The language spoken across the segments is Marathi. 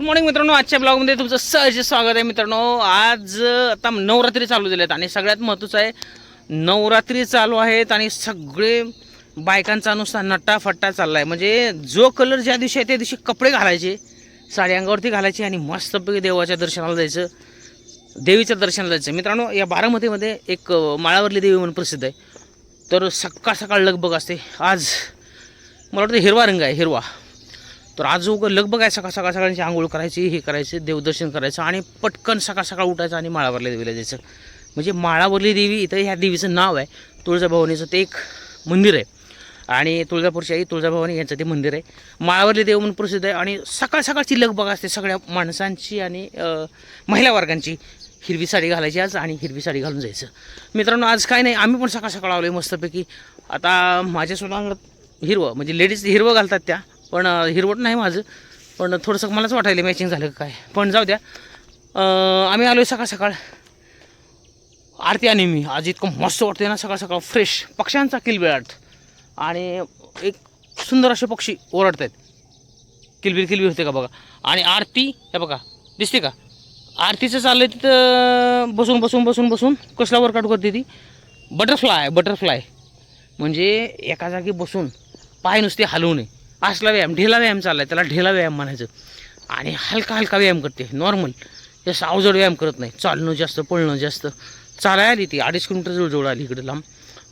गुड मॉर्निंग मित्रांनो आजच्या ब्लॉगमध्ये तुमचं सहज स्वागत आहे मित्रांनो. आज आता नवरात्री चालू झाले आहेत आणि सगळ्यात महत्त्वाचं आहे नवरात्री चालू आहेत आणि सगळे बायकांचा नुसता नट्टाफट्टा चालला आहे म्हणजे जो कलर ज्या दिवशी आहे त्या दिवशी कपडे घालायचे साडी अंगावरती घालायची आणि मस्तपैकी देवाच्या दर्शनाला जायचं देवीच्या दर्शनाला जायचं. मित्रांनो या बारामतीमध्ये एक माळावरली देवी म्हणून प्रसिद्ध आहे. तर सकाळ सकाळ लगबग असते. आज मला वाटतं हिरवा रंग आहे हिरवा. तर आज लगभग लगबग आहे सकाळ सकाळ सकाळची आंघोळ करायची हे करायचे देवदर्शन करायचं आणि पटकन सकाळ सकाळ उठायचं आणि माळावरल्या देवीला जायचं. म्हणजे माळावरली देवी इथं ह्या देवीचं नाव आहे तुळजाभवानीचं ते एक मंदिर आहे. आणि तुळजापूरची आई तुळजाभवानी यांचं ते मंदिर आहे. माळावरली देव म्हणून प्रसिद्ध आहे आणि सकाळ सकाळची लगबग असते सगळ्या माणसांची आणि महिला वर्गांची. हिरवी साडी घालायची आज आणि हिरवी साडी घालून जायचं. मित्रांनो आज काय नाही आम्ही पण सकाळ सकाळ आलो आहे मस्तपैकी. आता माझ्यासुद्धा अंगात हिरवं म्हणजे लेडीज हिरवं घालतात त्या पण हिरवट नाही माझं. पण थोडंसं मलाच वाटायला मॅचिंग झालं काय. पण जाऊ द्या. आम्ही आलो आहे सकाळ सकाळ. आरती आणि मी. आज इतकं मस्त वाटते ना सकाळ सकाळ. फ्रेश पक्ष्यांचा किलबिळाट आणि एक सुंदर असे पक्षी ओरडत आहेत किलबिर किलबीर होते का बघा. आणि आरती हे बघा. दिसते का? आरतीचं चाललं आहे तिथं बसून बसून बसून बसून. कसला वर्कआउट करते ती? बटरफ्लाय बटरफ्लाय म्हणजे एका जागी बसून पाय नुसते हलवू नये. असला व्यायाम ढेला व्यायाम चालला आहे त्याला ढेला व्यायाम म्हणायचं. आणि हलका हलका व्यायाम करते नॉर्मल जास्त अवजड व्यायाम करत नाही. चालणं जास्त पळणं जास्त. चालायला आली ती अडीच किलोमीटर जवळजवळ आली इकडे लांब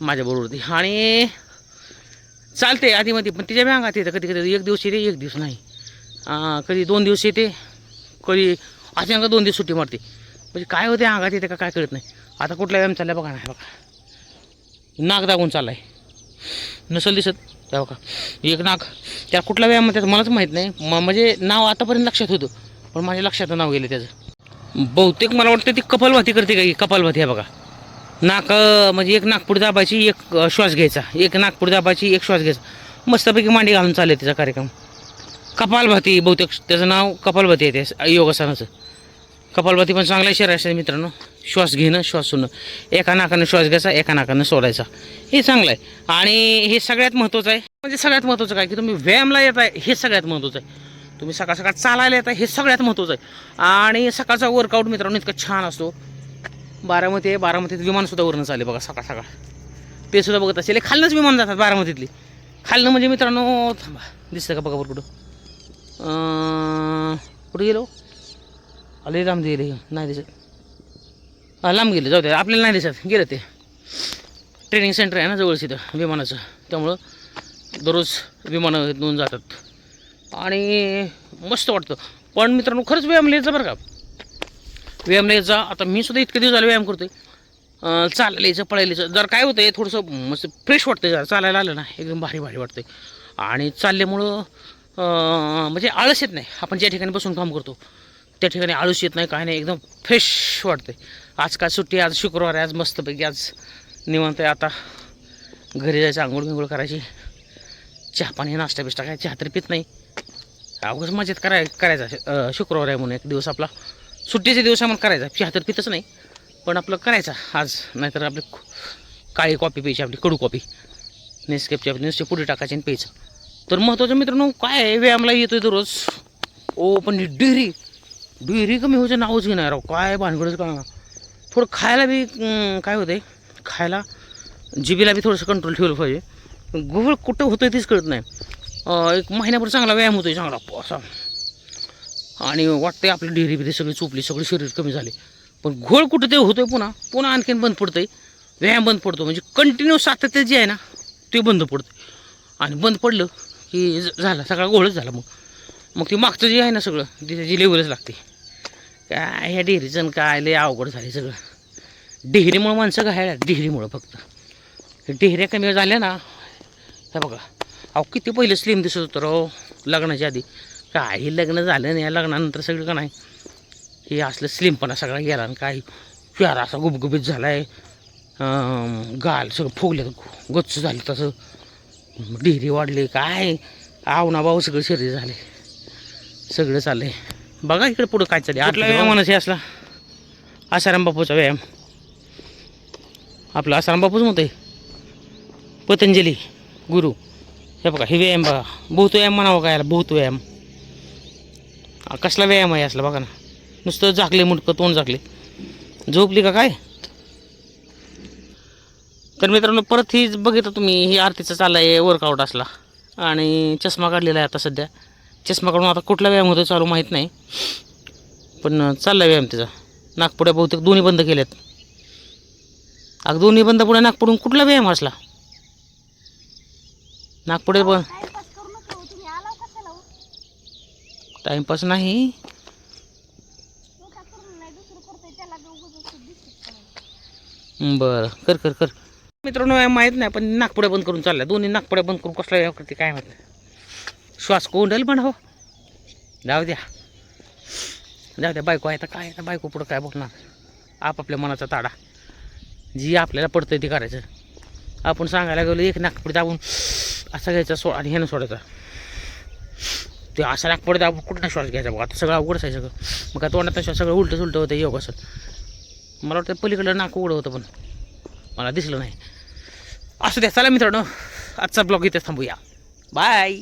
माझ्याबरोबर ती. आणि चालते आधीमध्ये पण तिच्या अंगात येतं कधी कधी एक दिवस येते एक दिवस नाही. कधी दोन दिवस येते कधी अशी अंगात दोन दिवस सुट्टी मारते. म्हणजे काय होते अंगात येते का काय कळत नाही. आता कुठला व्यायाम चालला बघा नाही बघा. नाक दागून चाललाय. नसल दिसत. त्या का? एक नाक. त्या कुठला व्यायाम म्हणतात मलाच माहीत नाही. म म्हणजे नाव आतापर्यंत लक्षात होतं. पण माझ्या लक्षात नाव गेलं त्याचं. बहुतेक मला वाटतं ती कपालभाती करते का? ही कपालभाती आहे बघा. नाक म्हणजे एक नागपूर दाबायची एक श्वास घ्यायचा. एक नागपूर दाबायची एक श्वास घ्यायचा. मस्तपैकी मांडी घालून चालले तिचा कार्यक्रम. कपालभाती बहुतेक त्याचं नाव कपालभाती आहे ते योगासनाचं. कपालभाती पण चांगला शरीर असेल मित्रांनो. श्वास घेणं श्वास होणं एका नाकानं श्वास घ्यायचा एका नाकानं सोडायचा. हे चांगलं आहे. आणि हे सगळ्यात महत्त्वाचं आहे. म्हणजे सगळ्यात महत्त्वाचं काय? की तुम्ही व्यायामला येत आहे हे सगळ्यात महत्त्वाचं आहे. तुम्ही सकाळ सकाळ चालायला येत आहे हे सगळ्यात महत्त्वाचं आहे. आणि सकाळचा वर्कआउट मित्रांनो इतका छान असतो. बारामती आहे बारामतीत विमानसुद्धा वरून चालले बघा सकाळ सकाळ. ते सुद्धा बघत असेल खालनंच विमान जातात बारामतीतली. खालनं म्हणजे मित्रांनो थांबा. दिसतं का बघा बरं कुठं? कुठे कुठं गेलो? अले लांब रे. नाही दिसत. लांब गेले जाऊ दे आपल्याला नाही दिसत. गेलं ते. ट्रेनिंग सेंटर आहे ना जवळच इथं विमानाचं. त्यामुळं दररोज विमानं येऊन जातात. आणि मस्त वाटतं. पण मित्रांनो खरंच व्यायाम लिहायचा बरं का. व्यायाम लिहायचा आता मी सुद्धा इतके दिवस झाले व्यायाम करतोय. चालायला यायचं पळायला यायचं. जर काय होतं थोडंसं मस्त फ्रेश वाटतं जरा. चालायला आलं ना एकदम भारी भारी वाटतंय. आणि चालल्यामुळं म्हणजे आळस येत नाही. आपण ज्या ठिकाणी बसून काम करतो त्या ठिकाणी आळूस येत नाही काय नाही एकदम फ्रेश वाटते आज काय सुट्टी आज शुक्रवार आहे आज मस्तपैकी आज निवांत आहे. आता घरी जायचं आंघोळ बिंघोळ करायची. चहा पाणी नाश्ता बिष्टा काय चहा तर पित नाही. अवघड मजेत कराय करायचा शुक्रवार आहे म्हणून एक दिवस आपला. सुट्टीचे दिवस आम्हाला करायचा चहा तर पितच नाही. पण आपलं करायचा आज नाहीतर आपली काळी कॉपी प्यायची आपली कडू कॉपी. नेसकेपची आपली नुसते पुढे टाकायची आणि प्यायचं. तर महत्त्वाचं मित्रांनो काय आहे? व्यायामला येतोय दररोज ओ पण ही डेअरी कमी व्हायचं नावच घेणार राव. काय भानगडच का थोडं खायला बी काय काय आहे खायला जिबीला बी थोडंसं कंट्रोल ठेवलं पाहिजे. गुळ कुठं होतं आहे तेच कळत नाही. एक महिन्याभर चांगला व्यायाम होतोय चांगला. असा. आणि वाटतंय आपली डेअरी बिरी सगळी चुपली सगळी शरीर कमी झाले पण घोळ कुठं ते होतोय पुन्हा. पुन्हा आणखीन बंद पडतंय. व्यायाम बंद पडतो. म्हणजे कंटिन्यू सातत्य जे आहे ना ते बंद पडतं आणि बंद पडलं की झाला झालं. सगळा घोळच झाला मग. मग ते मागचं जे आहे ना सगळं तिथे त्याची लेवलच लागते. काय ह्या डेअरीचं आणि काय लय अवघड झाली सगळं. डेहरीमुळं माणसं काय डेहरीमुळं फक्त. डेहऱ्या कमी झाल्या ना हे बघा. अहो किती पहिलं स्लिम दिसत होतं राव लग्नाच्या आधी. काही लग्न झालं नाही या लग्नानंतर सगळं का नाही. हे असलं स्लिमपणा सगळा गेला आणि काय प्यारा असा गुबगुबीत झाला आहे गाल सगळं फुगले गच्च झालं तसं. डेअरी वाढली काय? आवना भाऊ सगळं शरीर झाले. सगळं चाललं आहे बघा इकडे पुढं काय चाललंय. आपला व्यायामानं असला? आसाराम बापूचा व्यायाम. आपला आसाराम बापूच म्हणतोय. पतंजली गुरु. हे बघा हे व्यायाम बघा. बहुत व्यायाम म्हणावं काय याला? बहुत व्यायाम. कसला व्यायाम आहे असला बघा ना. नुसतं झाकले मुटकं तोंड झाकले. झोपली का काय? तर मित्रांनो परत ही बघितलं तुम्ही ही आरतीचा चालला आहे वर्कआउट असला. आणि चष्मा काढलेला आहे आता सध्या. चष्मा काढून आता कुठला व्यायाम होतो चालू माहीत नाही. पण चालला व्यायाम त्याचा नागपुड्या बहुतेक दोन्ही बंद केल्यात. अग दोन्ही बंद पुढे नागपूरहून कुठला व्यायाम असला? नागपुडे पण टाइमपास टाईमपास नाही. बरं कर कर कर. मित्रांनो माहीत नाही पण नागपुड्या बंद करून चालल्या. दोन्ही नागपुड्या बंद करून कसला व्यायाम करते काय माहिती. श्वास कोंडल पण हो. जाऊ द्या. जाऊ द्या बायको आहे तर काय आता बायको पुढं काय बोलणार? आपापल्या मनाचा ताडा. जी आपल्याला पडतंय ते करायचं. आपण सांगायला गेलो एक नागपुडी दाबून असा घ्यायचा सो आणि ह्यानं सोडायचा. ते असा नागपुडी दाबून कुठं श्वास घ्यायचा बघा. आता सगळं अवघड आहे सगळं. मग काय तोंडात श्वास सगळं उलटं सुलटं होतं योग असं मला वाटतं पलीकडलं नाक उघडं होतं पण. मला दिसलं नाही. असू द्या चला मित्रांनो. आजचा ब्लॉग इथे थांबूया. बाय.